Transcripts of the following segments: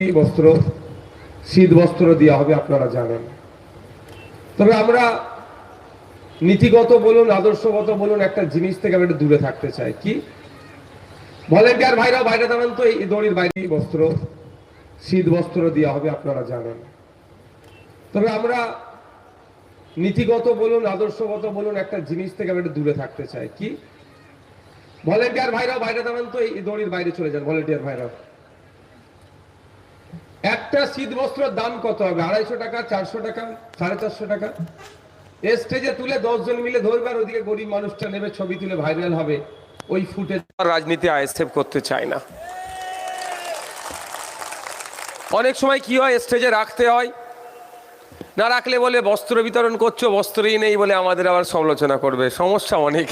বস্ত্র, শীত বস্ত্র দেওয়া হবে, আপনারা জানেন। তবে আমরা নীতিগত বলুন, আদর্শগত বলুন, একটা জিনিস থেকে আমরা দূরে থাকতে চাই। কি? ভলেন্টিয়ার ভাইরা বাইরে দাঁড়ান তো, এই দড়ির বাইরে। বস্ত্র, শীত বস্ত্র দেওয়া হবে, আপনারা জানেন। তবে আমরা নীতিগত বলুন, আদর্শগত বলুন, একটা জিনিস থেকে আমরা দূরে থাকতে চাই। কি? ভলেন্টিয়ার ভাইরা বাইরে দাঁড়ান তো, এই দড়ির বাইরে চলে যান, ভলেন্টিয়ার ভাইরা একটা শীত বস্ত্রের দাম কত হবে? আড়াইশো টাকা, চারশো টাকা, সাড়ে চারশো টাকা? এ স্টেজে তুলে দশজন মিলে ধরবে আর ওদিকে গরিব মানুষটা নেবে, ছবি তুলে ভাইরাল হবে। ওই ফুটে রাজনীতি আইএসএফ করতে চায় না। অনেক সময় কি হয় স্টেজে রাখতে হয়। না রাখলে বলে বস্ত্র বিতরণ করছ, বস্ত্রই নেই বলে আমাদের আবার সমালোচনা করবে। সমস্যা অনেক।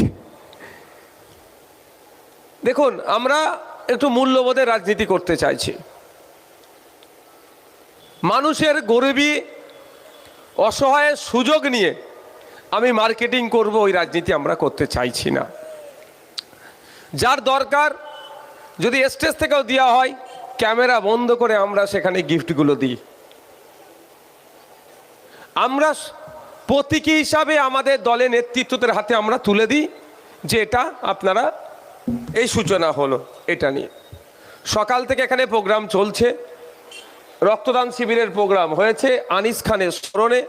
দেখুন, আমরা একটু মূল্যবোধের রাজনীতি করতে চাইছি। মানুষের গরিবী, অসহায়ের সুযোগ নিয়ে আমি মার্কেটিং করব, ওই রাজনীতি আমরা করতে চাইছি না। যার দরকার, যদি স্টেজ থেকেও দেওয়া হয়, ক্যামেরা বন্ধ করে আমরা সেখানে গিফটগুলো দিই। আমরা প্রতীকী হিসাবে আমাদের দলের নেতৃত্বদের হাতে আমরা তুলে দিই, যে এটা আপনারা, এই সূচনা হলো, এটা নিয়ে। সকাল থেকে এখানে প্রোগ্রাম চলছে। রক্তদান শিবিরের প্রোগ্রাম হয়েছে আনিস খানের স্মরণে।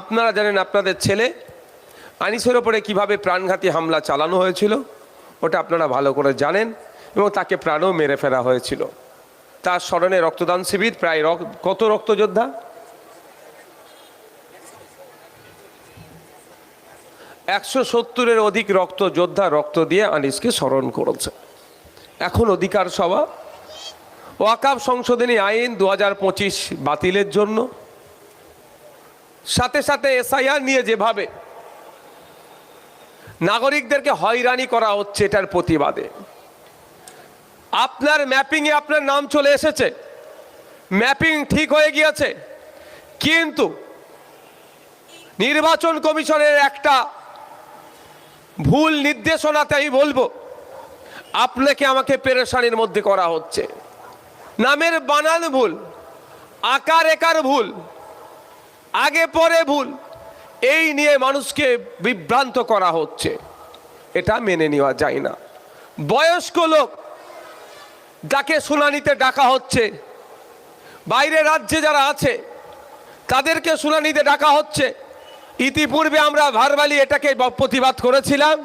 আপনারা জানেন আপনাদের ছেলে। আনিসের ওপরে কীভাবে প্রাণঘাতী হামলা চালানো হয়েছিল, ওটা আপনারা ভালো করে জানেন এবং তাকে প্রাণও মেরে ফেলা হয়েছিল। তার স্মরণে রক্তদান শিবির প্রায় কত রক্তযোদ্ধা? একশো সত্তরের অধিক রক্ত যোদ্ধা রক্ত দিয়ে আনিসকে স্মরণ করেছে। এখন অধিকার সভা ওয়াকাব সংশোধনী আইন দু বাতিলের জন্য। সাথে সাথে এসআইআর নিয়ে যেভাবে নাগরিকদেরকে হয়রানি করা হচ্ছে এটার প্রতিবাদে। আপনার ম্যাপিংয়ে আপনার নাম চলে এসেছে। ম্যাপিং ঠিক হয়ে গিয়েছে। কিন্তু নির্বাচন কমিশনের একটা ভুল নির্দেশনাতে আমি বলব, আপনাকে আমাকে পেরেশানির মধ্যে করা হচ্ছে। নামের বানান ভুল, আকার একার ভুল, আগে পরে ভুল, এই নিয়ে মানুষকে বিভ্রান্ত করা হচ্ছে। এটা মেনে নেওয়া যায় না। বয়স্ক লোক যাকে শুনানিতে ডাকা হচ্ছে, বাইরে রাজ্যে যারা আছে, তাদেরকে শুনানিতে ডাকা হচ্ছে। ইতিপূর্বে আমরা ভারবালি এটাকে প্রতিবাদ করেছিলাম।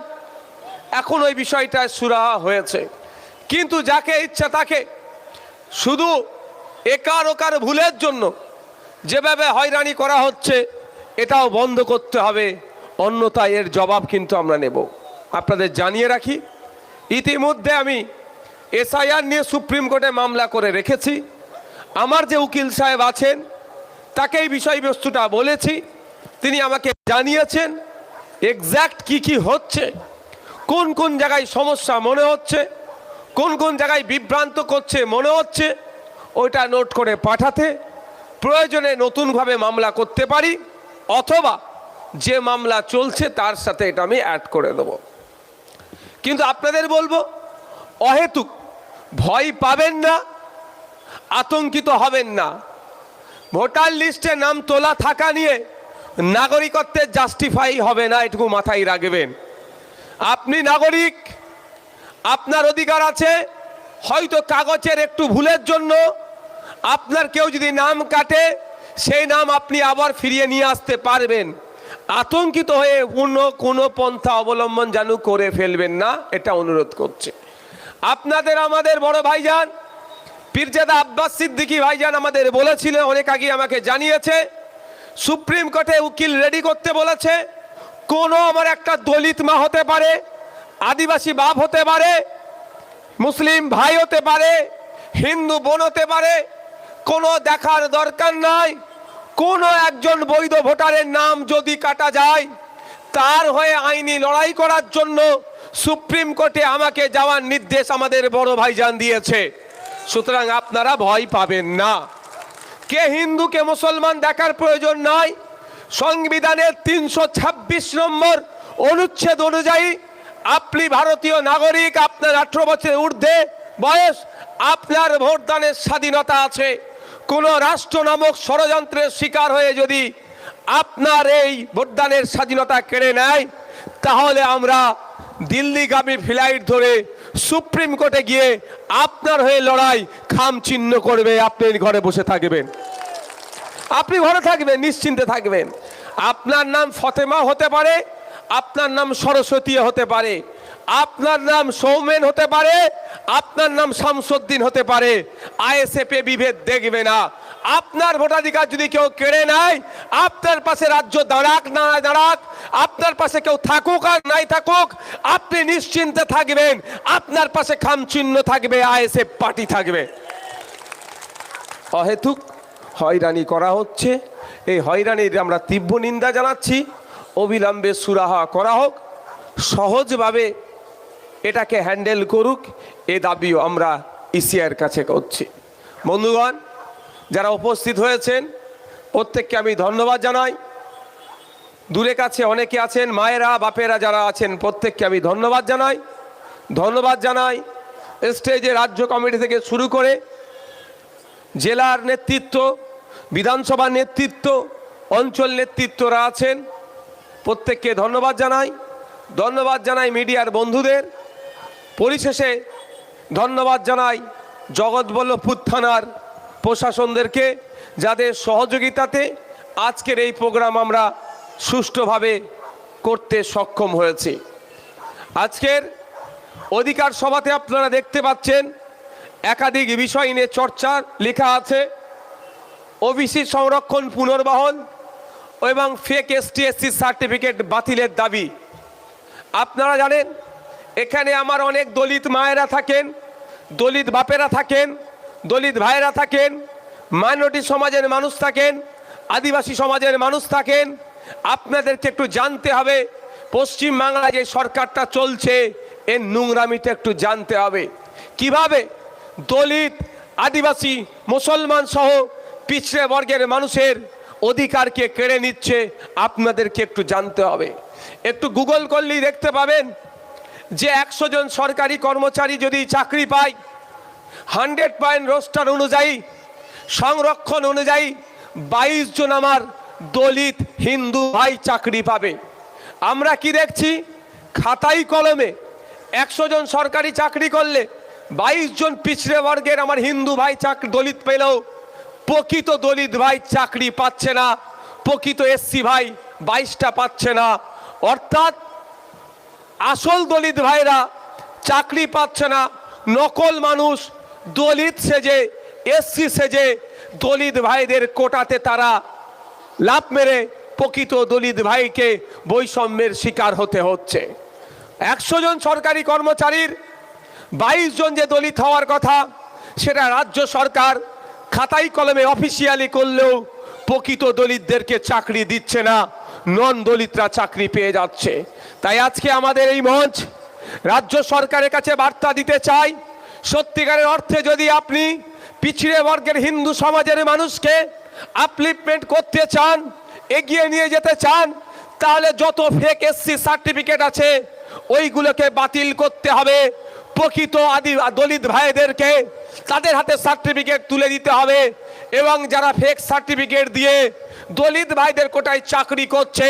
এখন ওই বিষয়টা সুরাহা হয়েছে। কিন্তু যাকে ইচ্ছা তাকে শুধু একার ওকার ভুলের জন্য যেভাবে হয়রানি করা হচ্ছে, এটাও বন্ধ করতে হবে। অন্যথায় এর জবাব কিন্তু আমরা নেব। আপনাদের জানিয়ে রাখি, ইতিমধ্যে আমি এসআইআর নিয়ে সুপ্রিম কোর্টে মামলা করে রেখেছি। আমার যে উকিল সাহেব আছেন তাকে এই বিষয়বস্তুটা বলেছি। তিনি আমাকে জানিয়েছেন এক্স্যাক্ট কি কি হচ্ছে, কোন কোন জায়গায় সমস্যা মনে হচ্ছে। কোন কোন জায়গায় বিভ্রান্ত করছে, মনে হচ্ছে, ওইটা নোট করে পাঠাতে, প্রয়োজনে নতুনভাবে মামলা করতে পারি, অথবা যে মামলা চলছে তার সাথে এটা আমি অ্যাড করে দেব। কিন্তু আপনাদের বলব, অহেতুক, ভয় পাবেন না, আতঙ্কিত হবেন না। ভোটার লিস্টে নাম তোলা, থাকা নিয়ে নাগরিকত্বের জাস্টিফাই হবে না, এটুকু মাথায় রাখবেন। আপনি নাগরিক আপনার অধিকার আছে, হয়তো কাগজের একটু ভুলের জন্য আপনার কেউ যদি নাম কাটে, সেই নাম আপনি আবার ফিরিয়ে নিয়ে আসতে পারবেন। আতঙ্কিত হয়ে অন্য কোনো পন্থা অবলম্বন যেন করে ফেলবেন না, এটা অনুরোধ করছে। আপনাদের আমাদের বড় ভাইজান, পীরজাদা আব্বাস সিদ্দিকী ভাইজান আমাদের বলেছিলেন অনেক আগে আমাকে জানিয়েছে, সুপ্রিম কোর্টে উকিল রেডি করতে বলেছে, কোনো আমার একটা দলিত মা হতে পারে আদিবাসী বাপ হতে পারে, মুসলিম ভাই হতে পারে, হিন্দু বোন হতে পারে, কোনো দেখার দরকার নাই, কোনো একজন বৈধ ভোটারের নাম যদি কাটা যায়, তার হয়ে আইনি লড়াই করার জন্য সুপ্রিম কোর্টে আমাকে যাওয়ার নির্দেশ আমাদের বড় ভাইজান দিয়েছে। সুতরাং আপনারা ভয় পাবেন না। কে হিন্দু, কে মুসলমান দেখার প্রয়োজন নাই, সংবিধানের তিনশো ছাব্বিশ নম্বর অনুচ্ছেদ অনুযায়ী আপনি ভারতীয় নাগরিক, আপনার আঠারো বছরের ঊর্ধ্বে বয়স, আপনার ভোটদানের স্বাধীনতা আছে। কোনো রাষ্ট্র নামক ষড়যন্ত্রের শিকার হয়ে যদি আপনার এই ভোটদানের স্বাধীনতা কেড়ে নেয়, তাহলে আমরা দিল্লিগামী ফ্লাইট ধরে সুপ্রিম কোর্টে গিয়ে আপনার হয়ে লড়াই খাম চিহ্ন করবে, আপনি ঘরে বসে থাকবেন। আপনি ঘরে থাকবেন, নিশ্চিন্তে থাকবেন। আপনার নাম ফতেমা হতে পারে আপনার নাম সরস্বতী হতে পারে, আপনার নাম সৌমেন হতে পারে, আপনার নাম শামসুদ্দিন হতে পারে। আইএসএফ বিভেদ দেখবে না। আপনার ভোটাধিকার যদি কেউ কেড়ে নেয়, আপনার পাশে রাজ্য দাঁড়াক না দাঁড়াক, আপনার পাশে কেউ থাকুক আর নাই থাকুক, আপনি নিশ্চিন্তে থাকবেন। আপনার পাশে খাম চিহ্ন থাকবে, আইএসএফ পার্টি থাকবে। অহেতুক হয়রানি করা হচ্ছে। এই হয়রানির আমরা তীব্র নিন্দা জানাচ্ছি। অবিলম্বে সুরাহা করা হোক, সহজভাবে এটাকে হ্যান্ডেল করুক, এ দাবিও আমরা ইসিআর কাছে করছি। বন্ধুগণ, যারা উপস্থিত হয়েছেন, প্রত্যেককে আমি ধন্যবাদ জানাই। দূরে কাছে অনেকে আছেন, মায়েরা, বাপেরা যারা আছেন, প্রত্যেককে আমি ধন্যবাদ জানাই। ধন্যবাদ জানাই স্টেজে রাজ্য কমিটি থেকে শুরু করে জেলার নেতৃত্ব বিধানসভা নেতৃত্ব, অঞ্চল নেতৃত্বরা আছেন। প্রত্যেককে ধন্যবাদ জানাই ধন্যবাদ জানাই মিডিয়ার বন্ধুদের। পরিশেষে ধন্যবাদ জানাই জগৎবল্লভপুর থানার প্রশাসনদেরকে, যাদের সহযোগিতাতে আজকের এই প্রোগ্রাম আমরা সুষ্ঠুভাবে করতে সক্ষম হয়েছি। আজকের অধিকার সভাতে আপনারা দেখতে পাচ্ছেন, একাধিক বিষয় নিয়ে চর্চা লেখা আছে। ওবিসি সংরক্ষণ পুনর্বহন এবং ফেক এসটি এসসি সার্টিফিকেট বাতিলের দাবি। আপনারা জানেন, এখানে আমার অনেক দলিত মায়েরা থাকেন, দলিত বাপেরা থাকেন, দলিত ভাইয়েরা থাকেন, মাইনরিটি সমাজের মানুষ থাকেন, আদিবাসী সমাজের মানুষ থাকেন। আপনাদেরকে একটু জানতে হবে পশ্চিম বাংলায় যে সরকারটা চলছে, এর নোংরামিটা একটু জানতে হবে। কীভাবে দলিত, আদিবাসী মুসলমান সহ পিছড়ে বর্গের মানুষের অধিকারকে কেড়ে নিচ্ছে, আপনাদেরকে একটু জানতে হবে। একটু গুগল করলেই দেখতে পাবেন যে একশো জন সরকারি কর্মচারী যদি চাকরি পায় হান্ড্রেড পয়েন্ট রোস্টার অনুযায়ী, সংরক্ষণ অনুযায়ী বাইশ জন আমার দলিত হিন্দু ভাই চাকরি পাবে। আমরা কি দেখছি? খাতাই কলমে একশো জন সরকারি চাকরি করলে বাইশ জন পিছড়ে বর্গের আমার হিন্দু ভাই চাকরি দলিত পেলেও প্রকৃত দলিত ভাই চাকরি পাচ্ছে না, প্রকৃত এসসি ভাই বাইশটা পাচ্ছে না। অর্থাৎ আসল দলিত ভাইরা চাকরি পাচ্ছে না, নকল মানুষ, দলিত সেজে এসসি সেজে দলিত ভাইদের কোটাতে তারা লাভ মেরে প্রকৃত দলিত ভাইকে বৈষম্যের শিকার হতে হচ্ছে। একশো জন সরকারি কর্মচারীর বাইশ জন যে দলিত হওয়ার কথা, সেটা রাজ্য সরকার খাতাই কলমে অফিসিয়ালি করলেও প্রকৃত দলিতদেরকে চাকরি দিচ্ছে না, নন দলিতরা চাকরি পেয়ে যাচ্ছে। তাই আজকে আমাদের এই মঞ্চ রাজ্য সরকারের কাছে বার্তা দিতে চাই, সত্যিকারের অর্থে যদি আপনি পিছিয়ে বর্গের হিন্দু সমাজের মানুষকে আপলিপমেন্ট করতে চান, এগিয়ে নিয়ে যেতে চান, তাহলে যত ফেক এসসি সার্টিফিকেট আছে, ওইগুলোকে বাতিল করতে হবে। প্রকৃত আদি দলিত ভাইদেরকে তাদের হাতে সার্টিফিকেট তুলে দিতে হবে এবং যারা ফেক সার্টিফিকেট দিয়ে দলিত ভাইদের কোটায় চাকরি করছে,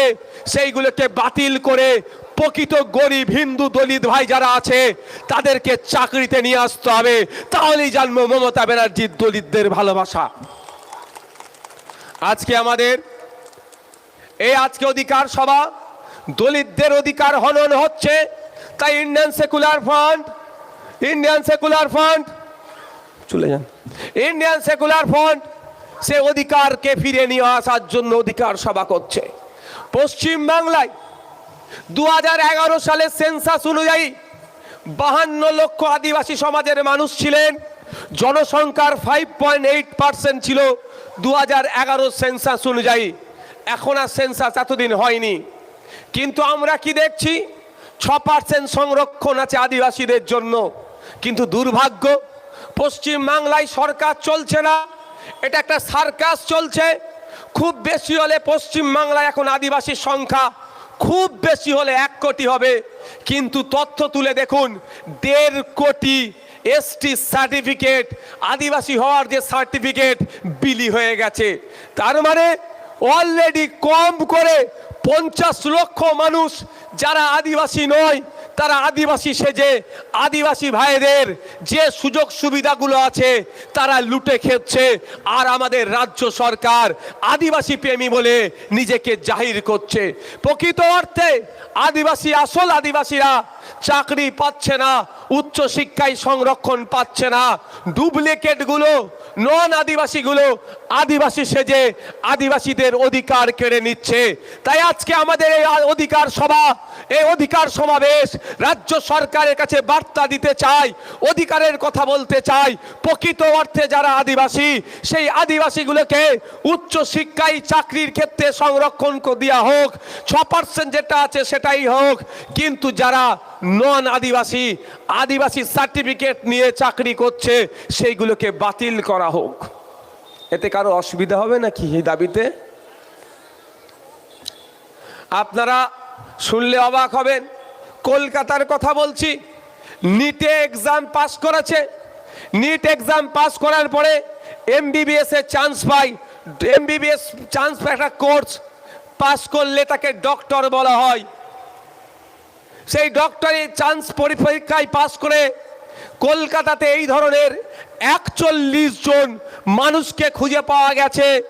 সেইগুলোকে বাতিল করে প্রকৃত গরিব হিন্দু দলিত ভাই যারা আছে, তাদেরকে চাকরিতে নিয়ে আসতে হবে। তাহলেই জানব মমতা ব্যানার্জির দলিতদের ভালোবাসা। আজকে আমাদের এই আজকে অধিকার সভা দলিতদের অধিকার হনন হচ্ছে, তাই Indian secular front Indian secular front চলে যান। ইন্ডিয়ান সেকুলার ফ্রন্ট সে অধিকারকে ফিরে নিয়ে আসার জন্য অধিকার সভা করছে। পশ্চিম বাংলায় দু সালের সেন্সাস অনুযায়ী বাহান্ন লক্ষ আদিবাসী সমাজের মানুষ ছিলেন। জনসংখ্যার ফাইভ পয়েন্ট এইট পার্সেন্ট ছিল দু সেন্সাস অনুযায়ী। এখন আর সেন্সাস এতদিন হয়নি। কিন্তু আমরা কি দেখছি? ছ পার্সেন্ট সংরক্ষণ আছে আদিবাসীদের জন্য। কিন্তু দুর্ভাগ্য, পশ্চিম বাংলায় সরকার চলছে না, এটা একটা সার্কাস চলছে। খুব বেশি হলে পশ্চিম বাংলায় এখন আদিবাসীর সংখ্যা খুব বেশি হলে এক কোটি হবে। কিন্তু তথ্য তুলে দেখুন, দেড় কোটি এসটি সার্টিফিকেট আদিবাসী হওয়ার যে সার্টিফিকেট বিলি হয়ে গেছে। তার মানে অলরেডি কম করে পঞ্চাশ লক্ষ মানুষ যারা আদিবাসী নয়, তারা আদিবাসী সেজে আদিবাসী ভাইদের যে সুযোগ সুবিধাগুলো আছে, তারা লুটে খেচ্ছে আর আমাদের রাজ্য সরকার আদিবাসী প্রেমী বলে নিজেকে জাহির করছে। প্রকৃত অর্থে আদিবাসী, আসল আদিবাসীরা চাকরি পাচ্ছে না, উচ্চ শিক্ষায় সংরক্ষণ পাচ্ছে না। ডুপ্লিকেটগুলো নন আদিবাসীগুলো আদিবাসী সেজে আদিবাসীদের অধিকার কেড়ে নিচ্ছে। তাই আজকে আমাদের এই অধিকার সভা, এই অধিকার সমাবেশ রাজ্য সরকারের কাছে বার্তা দিতে চাই, অধিকারের কথা বলতে চাই। প্রকৃত অর্থে যারা আদিবাসী, সেই আদিবাসীগুলোকে উচ্চ শিক্ষায় চাকরির ক্ষেত্রে সংরক্ষণ দেওয়া হোক, ছ পার্সেন্ট যেটা আছে সেটাই হোক। কিন্তু যারা নন আদিবাসী আদিবাসী সার্টিফিকেট নিয়ে চাকরি করছে, সেইগুলোকে বাতিল করা হোক। এতে কারও অসুবিধা হবে নাকি এই দাবিতে? আপনারা শুনলে অবাক হবেন, কলকাতার কথা বলছি নিটে এক্সাম পাস করেছে। নিট এক্সাম পাস করার পরে এমবিবিএস এর চান্স পাই। এমবিবিএস চান্স পাই একটা কোর্স পাস করলে তাকে ডক্টর বলা হয়। সেই ডক্টরি চান্স পরীক্ষায় পাস করে কলকাতাতে এই ধরনের একচল্লিশ জন মানুষকে খুঁজে পাওয়া গেছে,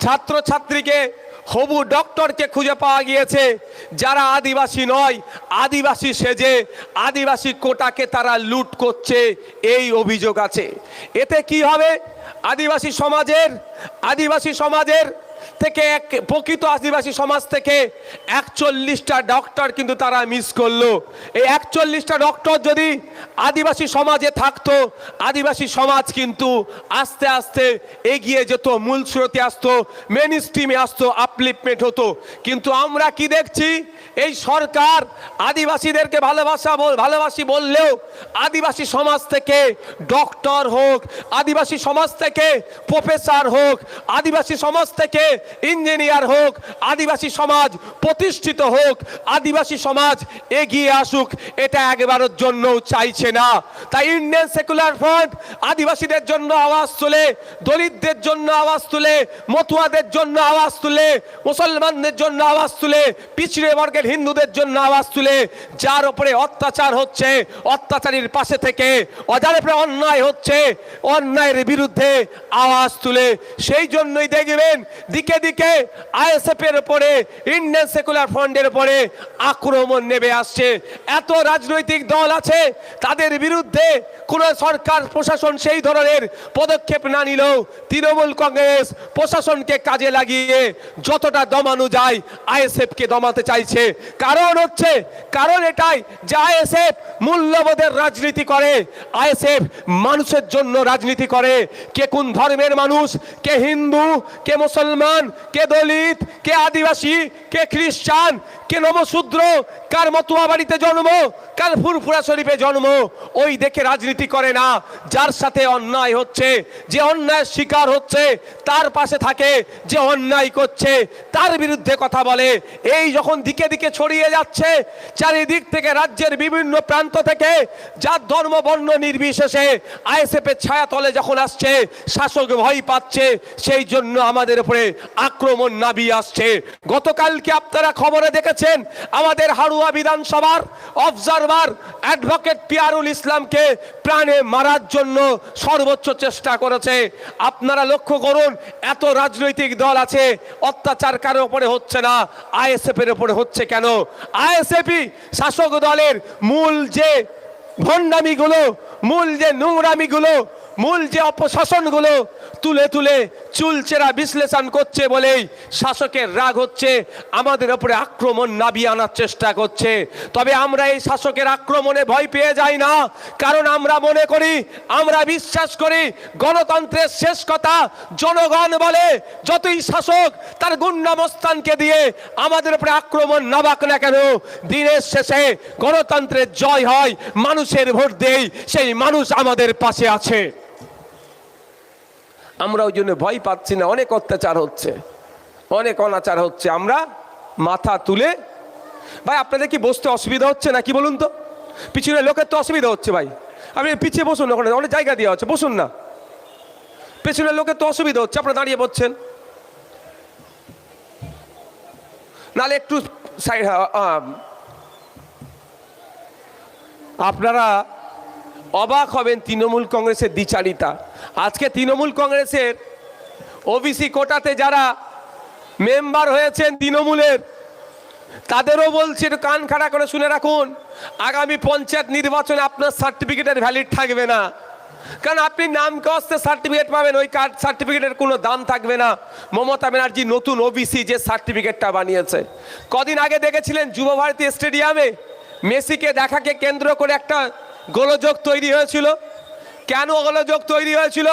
ছাত্রছাত্রীকে, হবু ডক্টরকে খুঁজে পাওয়া গিয়েছে, যারা আদিবাসী নয়, আদিবাসী সেজে, আদিবাসী কোটাকে তারা লুট করছে, এই অভিযোগ আছে। এতে কি হবে? আদিবাসী সমাজের আদিবাসী সমাজের থেকে এক প্রকৃত আদিবাসী সমাজ থেকে একচল্লিশটা ডক্টর কিন্তু তারা মিস করল। এই একচল্লিশটা ডক্টর যদি আদিবাসী সমাজে থাকতো, আদিবাসী সমাজ কিন্তু আস্তে আস্তে এগিয়ে যেত, মূল স্রোতে আসতো মেন স্ট্রিমে আসতো আপলিপমেন্ট হতো। কিন্তু আমরা কি দেখছি? এই সরকার আদিবাসীদেরকে ভালোবাসা ভালোবাসি বললেও আদিবাসী সমাজ থেকে ডক্টর হোক, আদিবাসী সমাজ থেকে প্রফেসর হোক, আদিবাসী সমাজ থেকে ইঞ্জিনিয়ার হোক, আদিবাসী সমাজ প্রতিষ্ঠিত হোক, আদিবাসী সমাজ এগিয়ে আসুক, এটা একবারের জন্য চাইছে না। তাই ইন্ডিয়ান সেকুলার ফ্রন্ট আদিবাসীদের জন্য আওয়াজ তুলে, দলিতদের জন্য আওয়াজ তুলে, মতুয়াদের জন্য আওয়াজ তুলে, মুসলমানদের জন্য আওয়াজ তুলে, পিছড়ে বর্গের হিন্দুদের জন্য আওয়াজ তুলে। যার উপরে অত্যাচার হচ্ছে, অত্যাচারীর পাশে থেকে যার উপরে অন্যায় হচ্ছে, অন্যায়ের বিরুদ্ধে আওয়াজ তুলে। সেই জন্যই দেখবেন দিকে দিকে আইএসএফ এর উপরে, ইন্ডিয়ান সেকুলার ফ্রন্টের উপরে আক্রমণ নেমে আসছে। এত রাজনৈতিক দল আছে, তাদের বিরুদ্ধে কোন সরকার, প্রশাসন সেই ধরনের পদক্ষেপ না নিলেও তৃণমূল কংগ্রেস প্রশাসনকে কাজে লাগিয়ে যতটা দমানো যায় আইএসএফ কে দমাতে চাইছে। কারণ হচ্ছে, কারণ এটাই যে আইএসএফ মূল্যবোধের রাজনীতি করে, আইএসএফ মানুষের জন্য রাজনীতি করে, কে কোন ধর্মের মানুষ, কে হিন্দু, কে মুসলমান কে দলিত কে আদিবাসী কে খ্রিস্টান কে নমশূদ্র কার মতুয়া বাড়িতে জন্ম? কার ফুরফুরা শরীফে জন্ম? ওই দেখে রাজনীতি করে না। যার সাথে অন্যায় হচ্ছে, যে অন্যায়ের শিকার হচ্ছে, তার পাশে থাকে, যে অন্যায় করছে, তার বিরুদ্ধে কথা বলে। এই যখন দিকে দিকে ছড়িয়ে যাচ্ছে, চারিদিক থেকে রাজ্যের বিভিন্ন প্রান্ত থেকে, যার ধর্ম, বর্ণ নির্বিশেষে আইএসএফ এর ছায়া তলে যখন আসছে, শাসক ভয় পাচ্ছে, সেই জন্য আমাদের উপরে আক্রমণ নাবিয়ে আসছে। গতকালকে আপনারা খবরে দেখেছেন আমাদের হাড়ুয়া বিধানসভার অবজারভার অ্যাডভোকেট পিয়ারুল ইসলামকে প্রাণে মারার জন্য সর্বোচ্চ চেষ্টা করেছে। আপনারা লক্ষ্য করুন, এত রাজনৈতিক দল আছে, অত্যাচার কারও উপরে হচ্ছে না, আইএসএফ এর উপরে হচ্ছে কেন? আইএসএফই শাসক দলের মূল যে ভণ্ডামিগুলো, মূল যে নোংরামিগুলো মূল যে অপশাসনগুলো তুলে তুলে চুলচেরা বিশ্লেষণ করছে বলেই শাসকের রাগ হচ্ছে, আমাদের উপরে আক্রমণ নাবিয়ে আনার চেষ্টা করছে। তবে আমরা এই শাসকের আক্রমণে ভয় পেয়ে যাই না, কারণ আমরা মনে করি, আমরা বিশ্বাস করি, গণতন্ত্রের শেষ কথা জনগণ বলে, যতই শাসক তার গুন্ডামস্তানকে দিয়ে আমাদের উপরে আক্রমণ নাবাক না কেন, দিনের শেষে গণতন্ত্রের জয় হয়, মানুষের ভোট দেই, সেই মানুষ আমাদের পাশে আছে। আমরা ওই জন্য ভয় পাচ্ছি না, অনেক অত্যাচার হচ্ছে, অনেক অনাচার হচ্ছে, আমরা মাথা তুলে, ভাই আপনাদের কি বসতে অসুবিধা হচ্ছে না কি বলুন তো? পিছনে লোকের তো অসুবিধা হচ্ছে ভাই। আপনি পিছিয়ে বসুন ওখানে, অনেক জায়গা দেওয়া হচ্ছে বসুন না। পেছনের লোকের তো অসুবিধা হচ্ছে, আপনারা দাঁড়িয়ে পড়ছেন নাহলে একটু সাইড আপনারা অবাক হবেন তৃণমূল কংগ্রেসের দ্বিচারিতা। আজকে তৃণমূল কংগ্রেসের ওবিসি কোটাতে যারা মেম্বার হয়েছেন তৃণমূলের, তাদেরও বলছি একটু কান খাড়া করে শুনে রাখুন, আগামী পঞ্চায়েত নির্বাচনে আপনার সার্টিফিকেটের ভ্যালিড থাকবে না। কারণ আপনি নাম কস্তে সার্টিফিকেট পাবেন, ওই কার্ড সার্টিফিকেটের কোনো দাম থাকবে না। মমতা ব্যানার্জি নতুন ওবিসি যে সার্টিফিকেটটা বানিয়েছে। কদিন আগে দেখেছিলেন যুব ভারতী স্টেডিয়ামে মেসিকে দেখাকে কেন্দ্র করে একটা গোলযোগ তৈরি হয়েছিল। কেন গোলযোগ তৈরি হয়েছিল?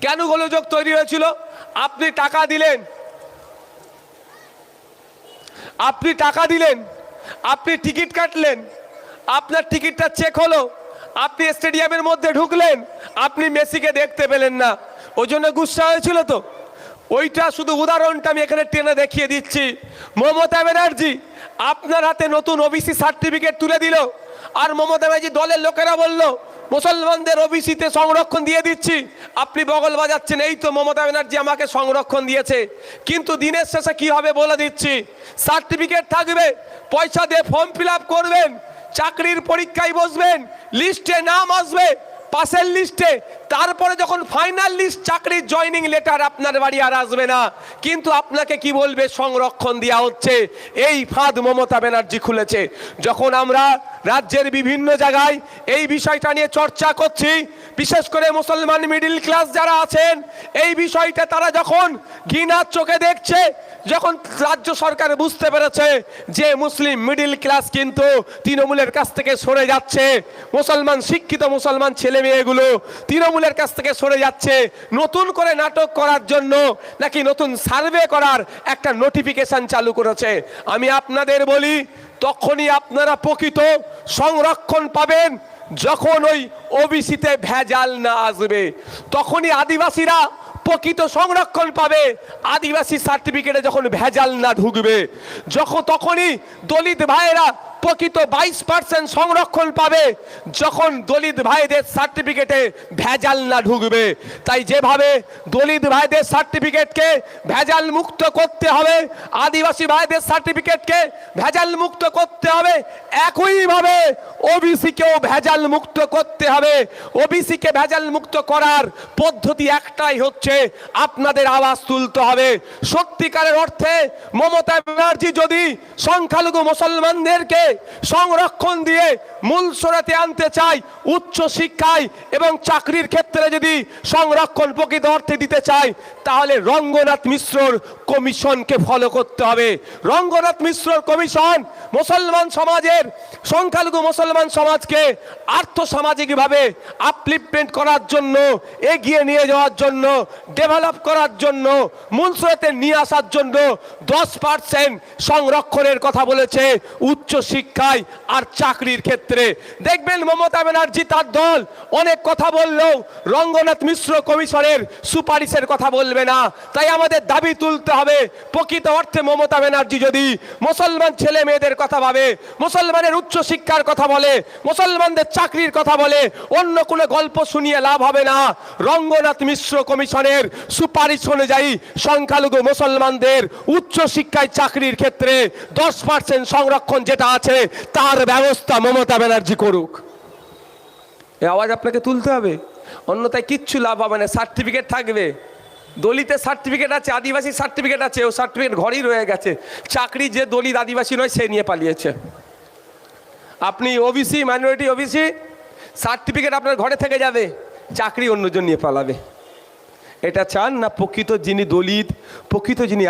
কেন গোলযোগ তৈরি হয়েছিল? আপনি টাকা দিলেন। আপনি টাকা দিলেন। আপনি টিকিট কাটলেন। আপনার টিকিটটা চেক হলো। আপনি স্টেডিয়ামের মধ্যে ঢুকলেন। আপনি মেসিকে দেখতে পেলেন না। ওই জন্য গুসা হয়েছিল তো? ওইটা শুধু উদাহরণটা আমি এখানে টেনে দেখিয়ে দিচ্ছি। মমতা ব্যানার্জি, আপনার হাতে নতুন ওবিসি সার্টিফিকেট তুলে দিল। আর মমতা ব্যানার্জি দলের লোকেরা বলল, মুসলমানদের ওবিসিতে সংরক্ষণ দিয়ে দিচ্ছি। আপনি বগল বাজাচ্ছেন, এই তো মমতা ব্যানার্জি আমাকে সংরক্ষণ দিয়েছে। কিন্তু দিনের শেষে কি হবে বলে দিচ্ছি। সার্টিফিকেট থাকবে, পয়সা দিয়ে ফর্ম ফিল করবেন, চাকরির পরীক্ষায় বসবেন, লিস্টে নাম আসবে, পাশের লিস্টে তারপরে যখন ফাইনাল লিস্ট চাকরির জয়নিং লেটার আপনার বাড়ি আর আসবে না, কিন্তু আপনাকে কি বলবে? সংরক্ষণ দেওয়া হচ্ছে। এই ফাঁদ মমতা ব্যানার্জি খুলেছে। যখন আমরা রাজ্যের বিভিন্ন জায়গায় এই বিষয়টা নিয়ে চর্চা করছি, বিশেষ করে মুসলমান মিডিল ক্লাস যারা আছেন, এই বিষয়টা তারা যখন ঘৃণার চোখে দেখছে, যখন রাজ্য সরকার বুঝতে পেরেছে যে মুসলিম মিডিল ক্লাস কিন্তু তৃণমূলের কাছ থেকে সরে যাচ্ছে, মুসলমান শিক্ষিত মুসলমান ছেলে মেয়েগুলো তৃণমূলের কাছ থেকে সরে যাচ্ছে। নতুন করে নাটক করার জন্য নাকি নতুন সার্ভে করার একটা নোটিফিকেশন চালু করেছে। আমি আপনাদের বলি, তখনই আপনারা প্রকৃত সংরক্ষণ পাবেন যখন ওই ওবিসিতে ভেজাল না আসবে। তখনই আদিবাসীরা প্রকৃত সংরক্ষণ পাবে। আদিবাসী সার্টিফিকেটে যখন ভেজাল না ঢুকবে, যখন তখনই দলিত ভাইয়েরা প্রকৃত বাইশ পার্সেন্ট সংরক্ষণ পাবে যখন দলিত ভাইদের সার্টিফিকেটে ভেজাল না ঢুকবে। তাই যেভাবে দলিত ভাইদের সার্টিফিকেটকে ভেজাল মুক্ত করতে হবে, আদিবাসী ভাইদের সার্টিফিকেটকে ভেজাল মুক্ত করতে হবে, একইভাবে ওবিসিকেও ভেজাল মুক্ত করতে হবে। ওবিসিকে ভেজাল মুক্ত করার পদ্ধতি একটাই হচ্ছে আপনাদের আওয়াজ তুলতে হবে। সত্যিকারের অর্থে মমতা ব্যানার্জি যদি সংখ্যালঘু মুসলমানদেরকে সংরক্ষণ দিয়ে মূল স্রোতে আনতে চায় উচ্চ শিক্ষায় এবং চাকরির ক্ষেত্রে যদি সংরক্ষণ প্রকৃত অর্থে দিতে চায় তাহলে রঙ্গনাথ মিশ্রর কমিশনকে ফলো করতে হবে। রঙ্গনাথ মিশ্রর কমিশন মুসলমান সমাজের, সংখ্যালঘু মুসলমান সমাজকে আর্থ সামাজিকভাবে আপলিপমেন্ট করার জন্য, এগিয়ে নিয়ে যাওয়ার জন্য ডেভেলপ করার জন্য মূল স্রোতে নিয়ে আসার জন্য দশ পার্সেন্ট সংরক্ষণের কথা বলেছে উচ্চ শিক্ষায় আর চাকরির ক্ষেত্রে। দেখবেন মমতা ব্যানার্জি তার দল অনেক কথা বললেও রঙ্গনাথ মিশ্র কমিশনের সুপারিশের কথা বলবে না। তাই আমাদের দাবি তুলতে হবে, প্রকৃত অর্থে মমতা ব্যানার্জি যদি মুসলমান ছেলে মেয়েদের কথা ভাবে, মুসলমানের উচ্চ শিক্ষার কথা বলে, মুসলমানদের চাকরির কথা বলে, অন্য কোনো গল্প শুনিয়ে লাভ হবে না। রঙ্গনাথ মিশ্র কমিশনের সুপারিশ অনুযায়ী সংখ্যালঘু মুসলমানদের উচ্চ শিক্ষায় চাকরির ক্ষেত্রে দশ পার্সেন্ট সংরক্ষণ যেটা আছে তার ব্যবস্থা মমতা ব্যানার্জি করুক। এ আওয়াজ আপনাকে তুলতে হবে। অন্যথায় কিচ্ছু লাভ হবে না, সার্টিফিকেট থাকবে। দলিতের সার্টিফিকেট আছে, আদিবাসী সার্টিফিকেট আছে, ও সার্টিফিকেট ঘরেই রয়ে গেছে। চাকরি যে দলিত আদিবাসী নয়, সে নিয়ে পালিয়েছে। আপনি ওবিসি মাইনরিটি ওবিসি সার্টিফিকেট আপনার ঘরে থেকে যাবে, চাকরি অন্যজন নিয়ে পালাবে। এটা চান না প্রকৃত যিনি দলিত, প্রকৃত যিনি